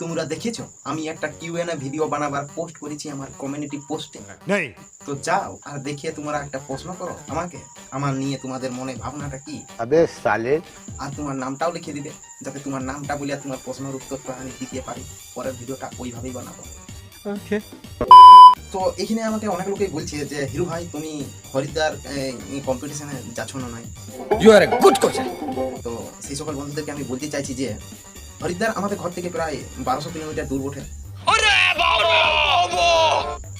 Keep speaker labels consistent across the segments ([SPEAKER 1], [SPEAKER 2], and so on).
[SPEAKER 1] তোমরা দেখেছ? আমি একটা কিউএনএ ভিডিও বানাবার পোস্ট করেছি আমার কমিউনিটি পোস্টে
[SPEAKER 2] নেই।
[SPEAKER 1] তো যাও আর দেখে তোমরা একটা প্রশ্ন করো আমাকে। আমার নিয়ে তোমাদের মনে ভাবনাটা কি?
[SPEAKER 3] আবে সালে।
[SPEAKER 1] আর তোমার নামটাও লিখে দিবে যাতে তোমার নামটা বলিয়া তোমার প্রশ্নের উত্তরটা আমি দিতে পারি। পরের ভিডিওটা ওইভাবেই বানাবো।
[SPEAKER 2] ওকে
[SPEAKER 1] তো এখানে আমাকে অনেক লোকেই বলছে যে হিরু ভাই তুমি হরিদ্বার কম্পিটিশনে যাচ্ছ না নয়
[SPEAKER 2] you are a good coach
[SPEAKER 1] তো সেই সকল বন্ধুদেরকে আমি বলতে চাইছি যে হরিদ্বার আমাদের ঘর থেকে প্রায় বারোশো কিলোমিটার দূর ওঠে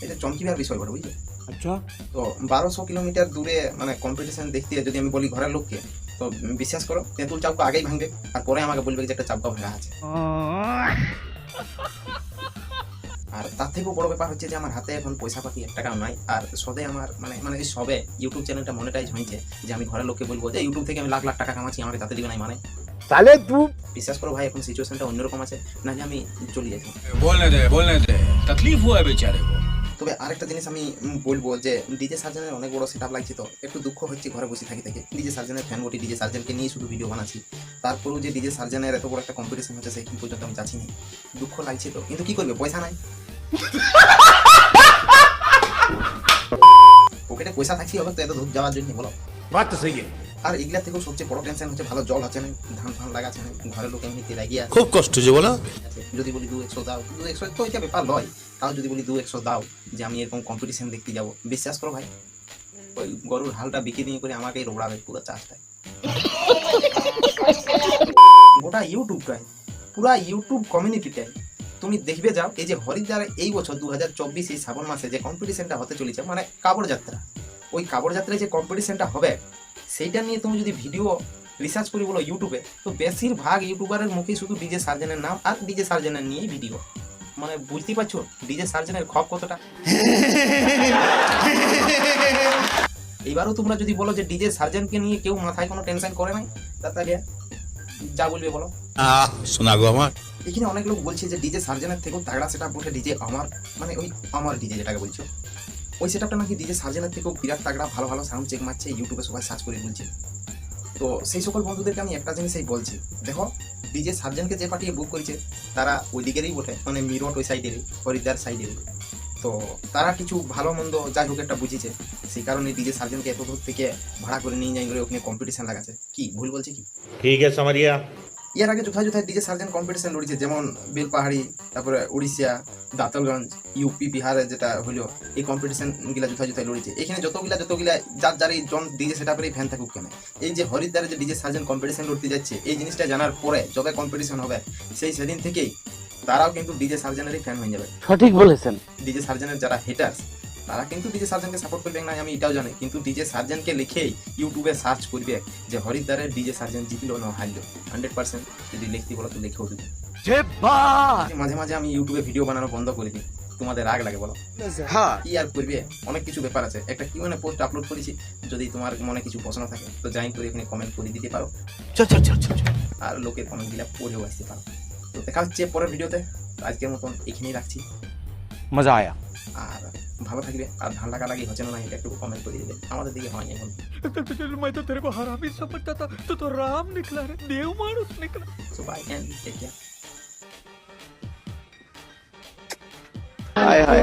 [SPEAKER 1] এটা চমকিবার বিষয় ঘটে বুঝলি?
[SPEAKER 2] আচ্ছা।
[SPEAKER 1] তো বারোশো কিলোমিটার দূরে মানে কম্পিটিশন দেখতে যদি আমি বলি ঘরের লোককে তো বিশ্বাস করো তেঁতুল চাপকা আগেই ভাঙবে আর পরে আমাকে বলবে যে একটা চাপকা ভাঙা আছে। আর তার থেকেও বড় ব্যাপার হচ্ছে যে আমার হাতে এখন পয়সা পাতি এক টাকাও নাই আর সবে আমার মানে মানে সবে ইউটিউব চ্যানেলটা মনিটাইজ হয়েছে যে আমি ঘরের লোককে বলব যে ইউটিউব থেকে আমি লাখ লাখ টাকা কামাচ্ছি আমাকে তাতে দিবে নাই মানে।
[SPEAKER 3] তাহলে তুই
[SPEAKER 1] বিশ্বাস করো ভাই এখন সিচুয়েশনটা অন্যরকম আছে না যে আমি চলে
[SPEAKER 4] যেতাম বলনে দে বলনে দে। তাকলিফ হয় বেচারে।
[SPEAKER 1] তবে আরেকটা জিনিস আমি বলব যে ডিজে সার্জনের অনেক বড় সেট আপ লাগছে তো একটু দুঃখ হচ্ছে ঘরে বসে থাকি থেকে। ডিজে সার্জনের ফ্যান বটি ডিজে সার্জনকে নিয়ে শুধু ভিডিও বানাচ্ছি। তারপরেও যে ডিজে সার্জনের এত বড় একটা কম্পিটিশন হচ্ছে সেই পর্যন্ত আমি যাচ্ছি না। দুঃখ লাগছে তো কিন্তু কি করবে পয়সা নাই। পকেটে পয়সা থাকছি হবে তো এত দূর যাওয়ার জন্য বলো।
[SPEAKER 2] বাচ্চা তো সেই
[SPEAKER 1] আর এগুলা থেকেও সবচেয়ে বড় টেনশন হচ্ছে ভালো জল আছে না ধান ফান লাগাচ্ছে না ঘরের লোক এমনিতে লাগিয়ে আছে।
[SPEAKER 5] খুব কষ্ট যে বলো।
[SPEAKER 1] যদি বলি দু একশো দাও দু একশো তো এটা ব্যাপার নয়। তাও যদি বলি দু একশো দাও যে আমি এরকম কম্পিটিশন দেখতে যাব। বিশ্বাস করো ভাই ওই গরুর হালটা বিক্রি দিয়ে করে আমাকেই রোড়াবে পুরো চাষটায় গোটা ইউটিউবটাই পুরা ইউটিউব কমিউনিটিটাই তুমি দেখবে যাও এই যে হরিদ্বার এই বছর দু হাজার চব্বিশ এই শ্রাবণ মাসে যে কম্পিটিশনটা হতে চলেছে মানে কাপড় যাত্রা। ওই কাপড় যাত্রায় যে কম্পিটিশনটা হবে সেইটা নিয়ে তুমি যদি ভিডিও রিসার্চ করি বলো ইউটিউবে তো বেশিরভাগ ইউটিউবারের মুখে শুধু ডিজে সার্জেনের নাম আর ডিজে সার্জেনের নিয়েই ভিডিও মানে বুঝতে পারছ ডিজে সার্জেনের খপ কতটা? এইবারও তোমরা যদি বলো যে ডিজে সার্জেনকে নিয়ে কেউ মাথায় কোনো টেনশন করে নাই? তাহলে যা বলবে বলো।
[SPEAKER 5] আহ শোনা গো আমার।
[SPEAKER 1] এখানে অনেক লোক বলছে যে ডিজে সার্জেনের থেকেও তাগড়া সেটা বটে ডিজে আমার মানে ওই আমার ডিজে যেটাকে বলছো। ওই সেটআপটা নাকি ডিজে সার্জেনের থেকেও বিরাট তাগড়া, ভালো ভালো সাউন্ড চেক মারছে ইউটিউবে সবাই সার্চ করে বলছে। তো সেই সকল বন্ধুদেরকে আমি একটা জিনিসই বলছি, দেখো ডিজে সার্জেনকে যে পাঠিয়ে বুক করেছে, তারা ওই দিকেরই বটে মানে মিরট ওই সাইডেরই হরিদ্বার সাইডেরই তো তারা কিছু ভালো মন্দ যাই হোক একটা বুঝেছে সেই কারণে ডিজে সার্জেনকে এত দূর থেকে ভাড়া করে নিয়ে যাই করে ওখানে কম্পিটিশন লাগাচ্ছে। কি, ভুল বলছে কি?
[SPEAKER 5] ঠিক আছে
[SPEAKER 1] এর আগে যথাযথ ডিজে সার্জেন কম্পিটিশন লড়িছে যেমন বেলপাহাড়ি তারপরে উড়িষ্যা দাঁতলগঞ্জ ইউপি বিহারে যেটা হলো এই কম্পিটিশনগুলা যথাযথ লড়িছে। এখানে যতগুলা যতগুলা যার যার এই জন ডিজে সেটা করে ফ্যান থাকুক কেন? এই যে হরিদ্বারে যে ডিজে সার্জেন কম্পিটিশন লড়তে যাচ্ছে এই জিনিসটা জানার পরে যবে কম্পিটিশন হবে সেই সেদিন থেকেই তারাও কিন্তু ডিজে সার্জেনেরই ফ্যান হয়ে যাবে।
[SPEAKER 3] সঠিক বলেছেন।
[SPEAKER 1] ডিজে সার্জেনের যারা হেটার্স তারা কিন্তু ডিজে সার্জেনকে সাপোর্ট করবে না আমি এটাও জানি। কিন্তু ডিজে সার্জেনকে লিখেই ইউটিউবে সার্চ করবে যে হরিদ্বারের ডিজে সার্জেন জিতলো না হারলো। হান্ড্রেড পার্সেন্ট যদি লিখতে বলো তো লিখেও দিবে মাঝে মাঝে আমি ইউটিউবে ভিডিও বানানো বন্ধ করে দিই। তোমাদের রাগ লাগে বলো।
[SPEAKER 3] হ্যাঁ।
[SPEAKER 1] কি আর করবে? অনেক কিছু ব্যাপার আছে। একটা কি মানে পোস্ট আপলোড করেছি। যদি তোমার মনে কিছু প্রশ্ন থাকে তো জয়েন করে এখানে কমেন্ট করে দিতে পারো। আর লোকের কমেন্ট দিলে পড়েও আসতে পারো। তো দেখা হচ্ছে পরের ভিডিওতে আজকের মতন এখানেই রাখছি।
[SPEAKER 2] মজা আয়া।
[SPEAKER 1] আর ভালো থাকবে আর ধান লাগা লাগি হচ্ছে না না এটা একটু কমেন্ট করে দিবে আমাদের দিকে হয়নি এখন
[SPEAKER 2] मैं तो तेरे को हरामी समझता था तो तो राम निकला रे देव मानुस निकला
[SPEAKER 1] so bye and
[SPEAKER 3] take care